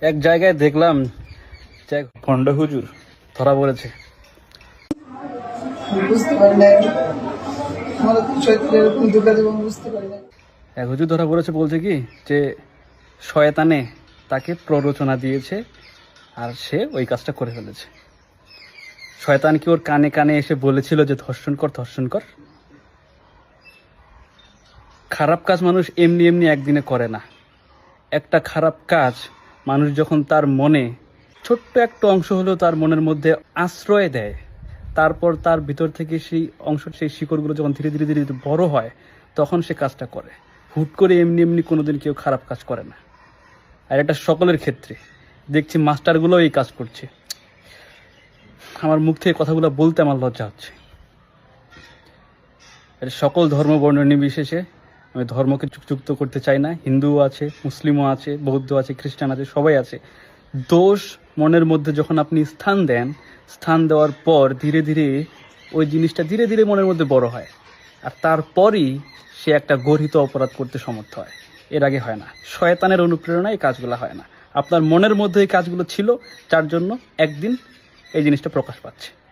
এক জায়গায় দেখলাম ভণ্ড হুজুর ধরা পড়েছে। এক হুজুর ধরা পড়েছে বলছে কি যে শয়তানে তাকে প্ররোচনা দিয়েছে আর সে ওই কাজটা করে ফেলেছে। শয়তান কি ওর কানে কানে এসে বলেছিল যে ধর্ষণ কর ধর্ষণ কর? খারাপ কাজ মানুষ এমনি এমনি একদিনে করে না। একটা খারাপ কাজ মানুষ যখন তার মনে ছোট্ট একটা অংশ হলেও তার মনের মধ্যে আশ্রয় দেয়, তারপর তার ভিতর থেকে সেই অংশ, সেই শিকড়গুলো যখন ধীরে ধীরে ধীরে বড় হয়, তখন সে কাজটা করে। হুট করে এমনি এমনি কোনো দিন কেউ খারাপ কাজ করে না। আর এটা সকলের ক্ষেত্রে। দেখছি মাস্টারগুলোও এই কাজ করছে। আমার মুখ থেকে কথাগুলো বলতে আমার লজ্জা হচ্ছে। এটা সকল ধর্ম বর্ণ নির্বিশেষে আমি ধর্মকে যুক- যুক্ত করতে চাই না। হিন্দুও আছে, মুসলিমও আছে, বৌদ্ধ আছে, খ্রিস্টান আছে, সবাই আছে। দোষ মনের মধ্যে যখন আপনি স্থান দেন, স্থান দেওয়ার পর ধীরে ধীরে ওই জিনিসটা ধীরে ধীরে মনের মধ্যে বড় হয়। আর তারপরই সে একটা গর্হিত অপরাধ করতে সমর্থ হয়। এর আগে হয় না। শয়তানের অনুপ্রেরণায় এই কাজগুলো হয় না। আপনার মনের মধ্যে এই কাজগুলো ছিল, যার জন্য একদিন এই জিনিসটা প্রকাশ পাচ্ছে।